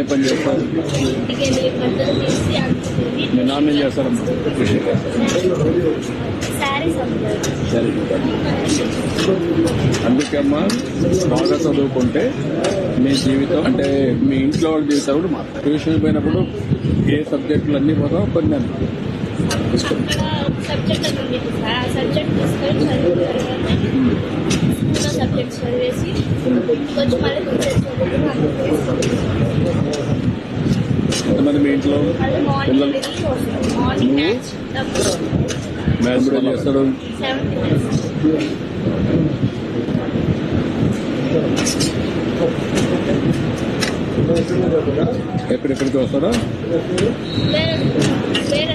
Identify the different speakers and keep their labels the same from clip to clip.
Speaker 1: ఏ పని చేస్తారు? మీ నాన్న ఏం చేస్తారమ్మా? సరే. అందుకే అమ్మా బాగా చదువుకుంటే మీ జీవితం అంటే మీ ఇంట్లో వాళ్ళ జీవితం కూడా మా ట్యూషన్ పోయినప్పుడు ఏ సబ్జెక్టులు అన్నీ పోతాం కొన్ని అన్నీ
Speaker 2: సబ్జెక్ట్ అని ఉంది సార్
Speaker 1: ఎంతమంది మీ ఇంట్లో పిల్లలు?
Speaker 2: మ్యాచ్
Speaker 1: కూడా
Speaker 2: క్లాస్
Speaker 1: ఎక్కడెక్కడికి వస్తాడా
Speaker 2: వేరే వేరే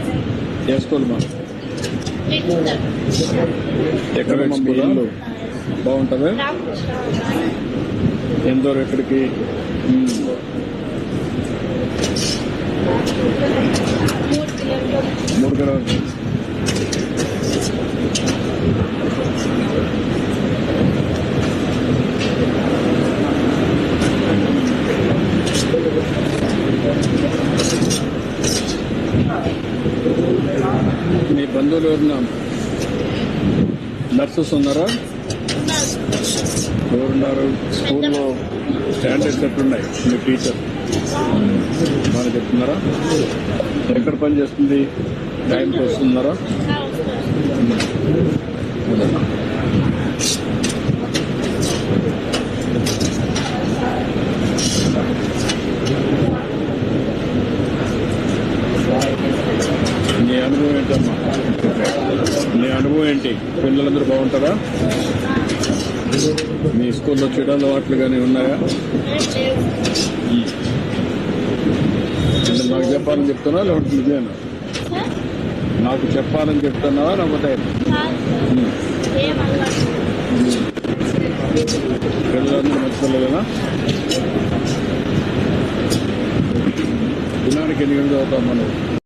Speaker 1: ఏ స్కూల్ మా?
Speaker 2: సార్
Speaker 1: ఎక్కడ బాగుంటుందా?
Speaker 2: రామకృష్ణ.
Speaker 1: ఎంత దూరం ఎక్కడికి.
Speaker 2: మూడు కిలోమీటర్లు
Speaker 1: మీ బంధువులు ఎవరున్నా నర్సెస్ ఉన్నారా? ఎవరున్నారు? స్కూల్లో స్టాండర్డ్స్ ఎట్లున్నాయి? మీ టీచర్? బాగా చెప్తున్నారా? ఎక్కడ పని చేస్తుంది? టైంకి వస్తున్నారా నీ అనుభవం ఏంటమ్మా? నీ అనుభవం ఏంటి? పిల్లలందరూ బాగుంటారా? మీ స్కూల్లో చెడు అలవాట్లు కానీ ఉన్నాయా? నాకు చెప్పాలని చెప్తున్నా లేకపోతే నిజమేనా నాకు చెప్పాలని చెప్తున్నావా లేకపోతే. పిల్లలందరూ పిల్లలేనా? దినానికి ఎన్ని గంటలు అవుతాం మనం